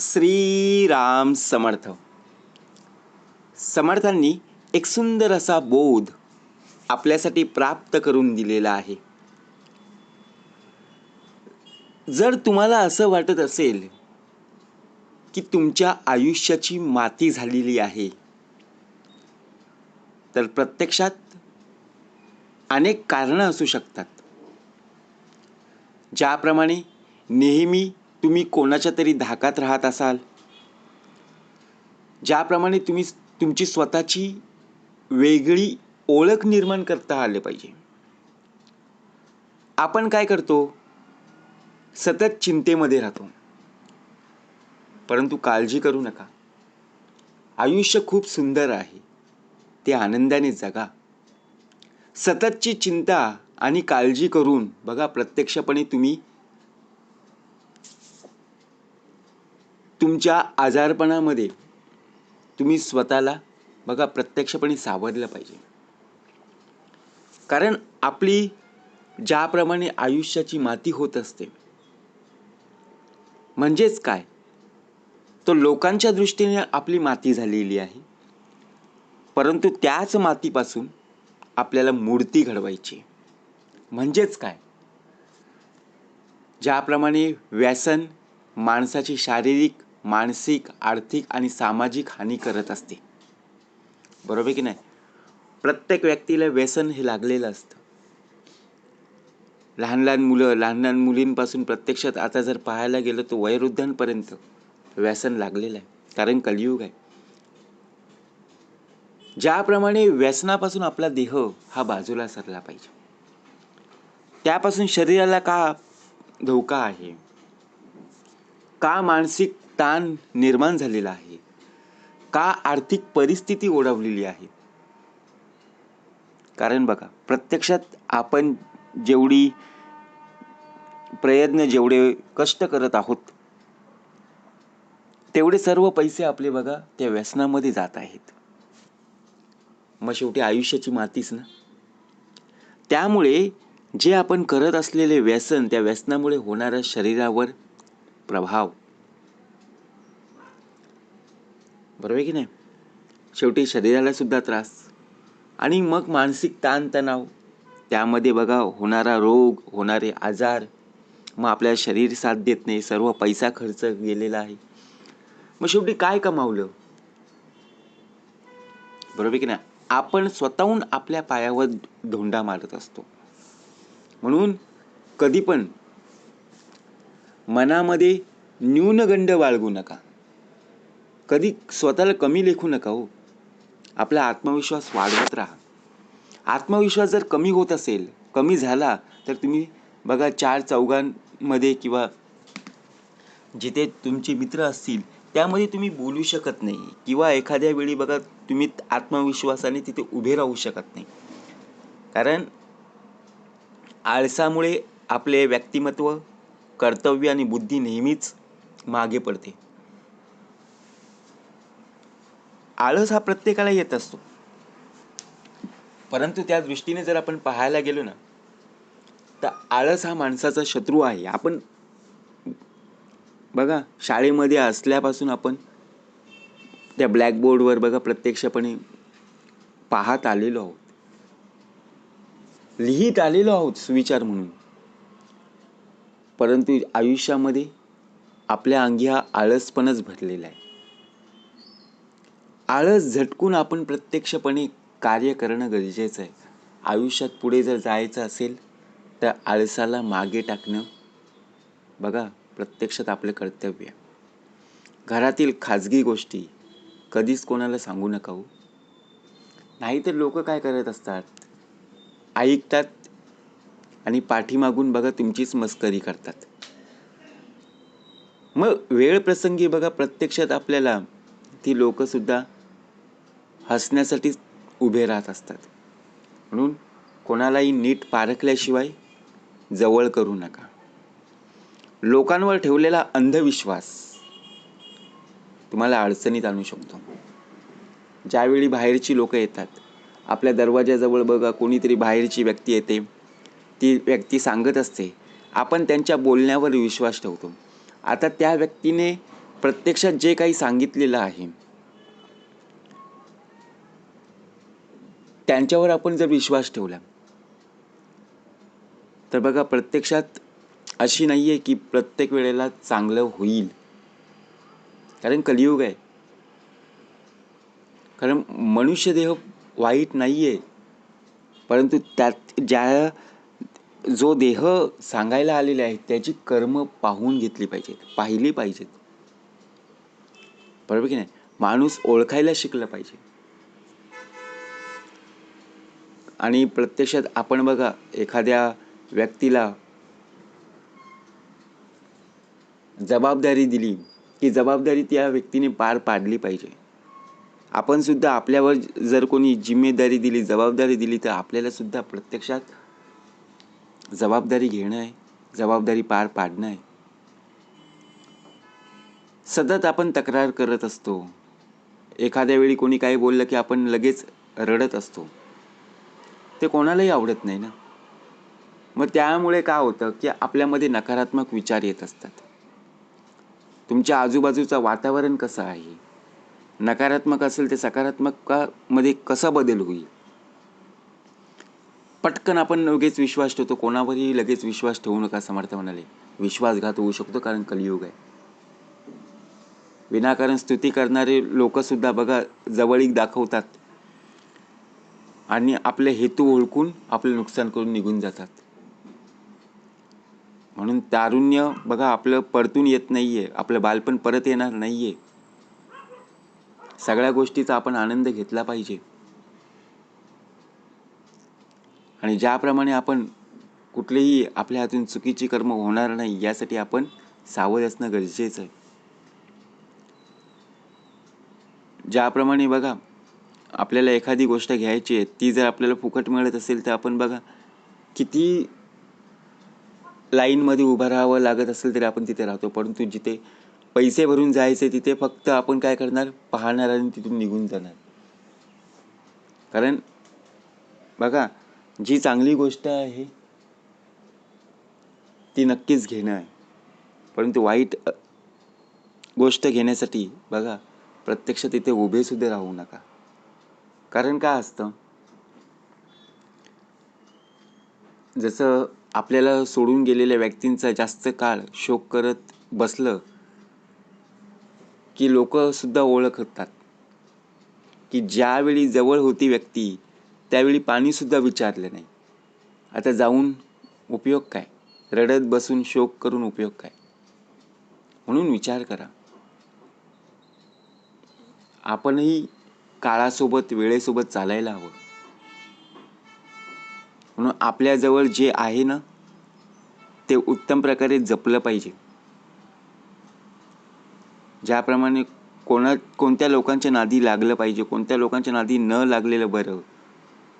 श्रीराम समर्थ. समर्थांनी एक सुंदर असा बोध आपल्यासाठी प्राप्त करून दिलेला आहे. जर तुम्हाला असं वाटत असेल की तुमच्या आयुष्याची माती झालेली आहे तर प्रत्यक्षात अनेक कारणं असू शकतात. ज्याप्रमाणे नेहमी तुम्ही कोणाच्या तरी धाकात राहत असाल? ज्याप्रमाणे तुम्ही तुमची स्वतःची वेगळी ओळख निर्माण करता आले पाहिजे. आपण काय करतो? सतत चिंतेमध्ये राहतो. परंतु काळजी करू नका. आयुष्य खूप सुंदर आहे. ते आनंदाने जगा. सततची चिंता आणि काळजी करून बघा प्रत्यक्षपणे तुम्ही तुमच्या आजारपणामध्ये तुम्ही स्वतःला बघा प्रत्यक्षपणे सावरलं पाहिजे. कारण आपली ज्याप्रमाणे आयुष्याची माती होत असते म्हणजेच काय? तो लोकांच्या दृष्टीने आपली माती झालेली आहे. परंतु त्याच मातीपासून आपल्याला मूर्ती घडवायची. म्हणजेच काय? ज्याप्रमाणे व्यसन माणसाची शारीरिक मानसिक आर्थिक आणि सामाजिक हानी करत असते. बरोबर की नाही? प्रत्येक व्यक्तीला व्यसन हे लागलेलं असतं. लहान लहान मुलं लहान लहान मुलींपासून प्रत्यक्षात आता जर पाहायला गेलं तर वयोवृद्धांपर्यंत व्यसन लागलेलं आहे. कारण कलियुग आहे. ज्याप्रमाणे व्यसनापासून आपला देह हा बाजूला सरला पाहिजे. त्यापासून शरीराला का धोका आहे? का मानसिक ताण निर्माण झालेला आहे. का आर्थिक परिस्थिती ओढवलेली आहे? कारण बघा प्रत्यक्षात आपण जेवढी प्रयत्न जेवढे कष्ट करत आहोत तेवढे सर्व पैसे आपले बघा त्या व्यसनामध्ये जात आहेत. मग शेवटी आयुष्याची मातीच ना? त्यामुळे जे आपण करत असलेले व्यसन त्या व्यसनामुळे होणारा शरीरावर प्रभाव बरोबर की नाही? शेवटी शरीराला सुद्धा त्रास. आणि मग मानसिक ताणतणाव त्यामध्ये बघा होणारा रोग होणारे आजार मग आपल्या शरीर साथ देत नाही सर्व पैसा खर्च गेलेला आहे. मग शेवटी काय कमावलं? बरोबर की नाही? आपण स्वतःहून आपल्या पायावर धोंडा मारत असतो. म्हणून कधी पण मनामध्ये न्यूनगंड बाळगू नका. कधी स्वतःला कमी लेखू नका हो. आपला आत्मविश्वास वाढवत राहा. आत्मविश्वास जर कमी होत असेल कमी झाला तर तुम्ही बघा चार चौघांमध्ये किंवा जिथे तुमचे मित्र असतील त्यामध्ये तुम्ही बोलू शकत नाही. किंवा एखाद्या वेळी बघा तुम्ही आत्मविश्वासाने तिथे उभे राहू शकत नाही. कारण आळसामुळे आपले व्यक्तिमत्व कर्तव्य आणि बुद्धी नेहमीच मागे पडते. आळस हा प्रत्येकाला येत असतो. परंतु त्या दृष्टीने जर आपण पाहायला गेलो ना तर आळस हा माणसाचा शत्रू आहे. आपण बघा शाळेमध्ये असल्यापासून आपण त्या ब्लॅकबोर्डवर बघा प्रत्यक्षपणे पाहत आलेलो आहोत. लिहित आलेलो आहोत सुविचार म्हणून. परंतु आयुष्यामध्ये आपल्या अंगी हा आळसपणच भरलेला आहे. आळस झटकून आपण प्रत्यक्षपणे कार्य करणं गरजेचं आहे. आयुष्यात पुढे जर जायचं असेल तर आळसाला मागे टाकणं बघा प्रत्यक्षात आपलं कर्तव्य आहे. घरातील खाजगी गोष्टी कधीच कोणाला सांगू नका हो. नाहीतर लोक काय करत असतात? ऐकतात आणि पाठीमागून बघा तुमचीच मस्करी करतात. मग वेळ प्रसंगी बघा प्रत्यक्षात आपल्याला ती लोकसुद्धा हसण्यासाठीच उभे राहत असतात. म्हणून कोणालाही नीट पारखल्याशिवाय जवळ करू नका. लोकांवर ठेवलेला अंधविश्वास तुम्हाला अडचणीत आणू शकतो. ज्यावेळी बाहेरची लोक येतात आपल्या दरवाजाजवळ बघा कोणीतरी बाहेरची व्यक्ती येते ती व्यक्ती सांगत असते आपण त्यांच्या बोलण्यावर विश्वास ठेवतो. आता त्या व्यक्तीने प्रत्यक्षात जे काही सांगितलेलं आहे त्यांच्यावर आपण जर विश्वास ठेवला तर बघा प्रत्यक्षात अशी नाही आहे की प्रत्येक वेळेला चांगलं होईल. कारण कलियुग आहे. कारण मनुष्यदेह वाईट नाही आहे परंतु त्यात ज्या जो देह सांगायला आलेला आहे त्याची कर्म पाहून घेतली पाहिजेत पाहिली पाहिजेत. बरोबर की नाही? माणूस ओळखायला शिकलं पाहिजे. आणि प्रत्यक्षात आपण बघा एखाद्या व्यक्तीला जबाबदारी दिली की जबाबदारी त्या व्यक्तीने पार पाडली पाहिजे. आपण सुद्धा आपल्यावर जर कोणी जिम्मेदारी दिली जबाबदारी दिली तर आपल्याला सुद्धा प्रत्यक्षात जबाबदारी घेणं आहे जबाबदारी पार पाडणं आहे. सतत आपण तक्रार करत असतो. एखाद्या वेळी कोणी काही बोललं की आपण लगेच रडत असतो. ते कोणालाही आवडत नाही ना. मग त्यामुळे काय होतं की आपल्यामध्ये नकारात्मक विचार येत असतात. तुमच्या आजूबाजूचं वातावरण कसं आहे? नकारात्मक असेल ते सकारात्मकामध्ये कसा बदल होईल? पटकन आपण लगेच विश्वास ठेवतो. कोणावरही लगेच विश्वास ठेवू नका समर्थ म्हणाले. विश्वासघात होऊ शकतो कारण कलियुग आहे. विनाकारण स्तुती करणारे लोकसुद्धा बघा जवळीक दाखवतात. आणि आपले हेतू ओळखून आपलं नुकसान करून निघून जातात. म्हणून तारुण्य बघा आपलं परतून येत नाहीये. आपलं बालपण परत येणार नाहीये. सगळ्या गोष्टीचा आपण आनंद घेतला पाहिजे. आणि ज्याप्रमाणे आपण कुठलेही आपल्या हातून चुकीची कर्म होणार नाही यासाठी आपण सावध असणं गरजेचं आहे. ज्याप्रमाणे बघा आपल्याला एखादी गोष्ट घ्यायची आहे ती जर आपल्याला फुकट मिळत असेल तर आपण बघा किती लाईनमध्ये उभं राहावं लागत असेल तरी आपण तिथे राहतो. परंतु जिथे पैसे भरून जायचे तिथे फक्त आपण काय करणार? पाहणार आणि तिथून निघून जाणार. कारण बघा जी चांगली गोष्ट आहे ती नक्कीच घेणं आहे. परंतु वाईट गोष्ट घेण्यासाठी बघा प्रत्यक्ष तिथे उभे सुद्धा राहू नका. कारण काय असतं? जसं आपल्याला सोडून गेलेल्या व्यक्तींचा जास्त काळ शोक करत बसलं की लोक सुद्धा ओळखतात की ज्यावेळी जवळ होती व्यक्ती त्यावेळी पाणीसुद्धा विचारलं नाही. आता जाऊन उपयोग काय? रडत बसून शोक करून उपयोग काय? म्हणून विचार करा. आपणही काळासोबत वेळेसोबत चालायला हवं. म्हणून आपल्याजवळ जे आहे ना ते उत्तम प्रकारे जपलं पाहिजे. ज्याप्रमाणे कोणा कोणत्या लोकांच्या नादी लागलं पाहिजे कोणत्या लोकांच्या नादी न लागलेलं बरं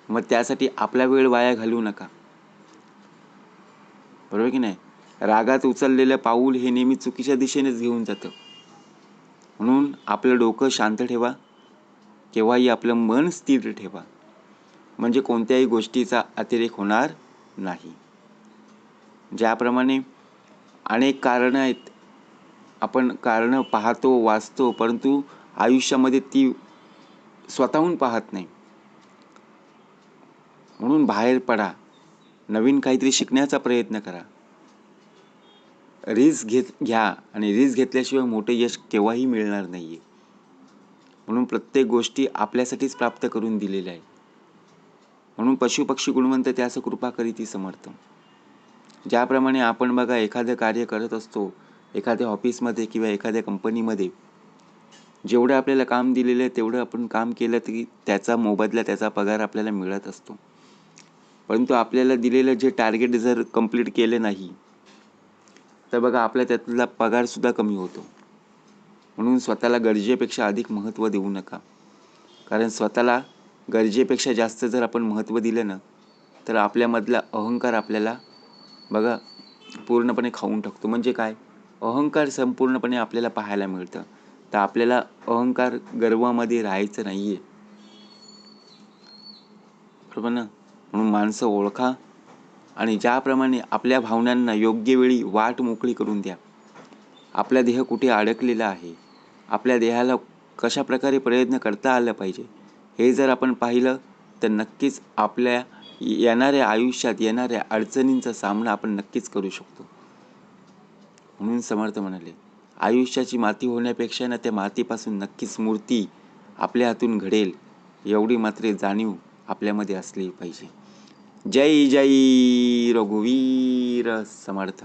मग त्यासाठी आपला वेळ वाया घालवू नका. बरोबर की नाही? रागात उचललेलं पाऊल हे नेहमी चुकीच्या दिशेनेच घेऊन जातं. म्हणून आपलं डोकं शांत ठेवा. केव्हाही आपलं मन स्थिर ठेवा. म्हणजे कोणत्याही गोष्टीचा अतिरेक होणार नाही. ज्याप्रमाणे अनेक कारणं आहेत. आपण कारणं पाहतो वाचतो परंतु आयुष्यामध्ये ती स्वतःहून पाहत नाही. म्हणून बाहेर पडा. नवीन काहीतरी शिकण्याचा प्रयत्न करा. रिस्क घेत घ्या. आणि रिस्क घेतल्याशिवाय मोठे यश केव्हाही मिळणार नाही आहे म्हणून प्रत्येक गोष्टी आपल्यासाठीच प्राप्त करून दिलेल्या आहे म्हणून पशुपक्षी गुणवंत त्यास कृपा करीती समर्थ. ज्याप्रमाणे आपण बघा एखादं कार्य करत असतो एखाद्या ऑफिसमध्ये किंवा एखाद्या कंपनीमध्ये जेवढं आपल्याला काम दिलेलं आहे तेवढं आपण काम केलं तरी त्याचा मोबदला त्याचा पगार आपल्याला मिळत असतो. परंतु आपल्याला दिलेलं जे टार्गेट जर कंप्लीट केलं नाही तर बघा आपल्या त्यातला पगारसुद्धा कमी होतो. म्हणून स्वतःला गरजेपेक्षा अधिक महत्त्व देऊ नका. कारण स्वतःला गरजेपेक्षा जास्त जर आपण महत्त्व दिलं ना तर आपल्यामधला अहंकार आपल्याला बघा पूर्णपणे खाऊन टाकतो. म्हणजे काय? अहंकार संपूर्णपणे आपल्याला पाहायला मिळतं. तर आपल्याला अहंकार गर्वामध्ये राहायचं नाही आहे बरोबर ना? म्हणून माणसं ओळखा आणि ज्याप्रमाणे आपल्या भावनांना योग्य वेळी वाट मोकळी करून द्या. आपला देह कुठे अडकलेला आहे? आपल्या देहाला कशा प्रकारे प्रयत्न करता आलं पाहिजे हे जर आपण पाहिलं तर नक्कीच आपल्या येणाऱ्या आयुष्यात येणाऱ्या अडचणींचा सामना आपण नक्कीच करू शकतो. म्हणून समर्थ म्हणाले आयुष्याची माती होण्यापेक्षा ना त्या मातीपासून नक्कीच मूर्ती आपल्या हातून घडेल एवढी मात्र जाणीव आपल्यामध्ये असली पाहिजे. जय जय रघुवीर समर्थ.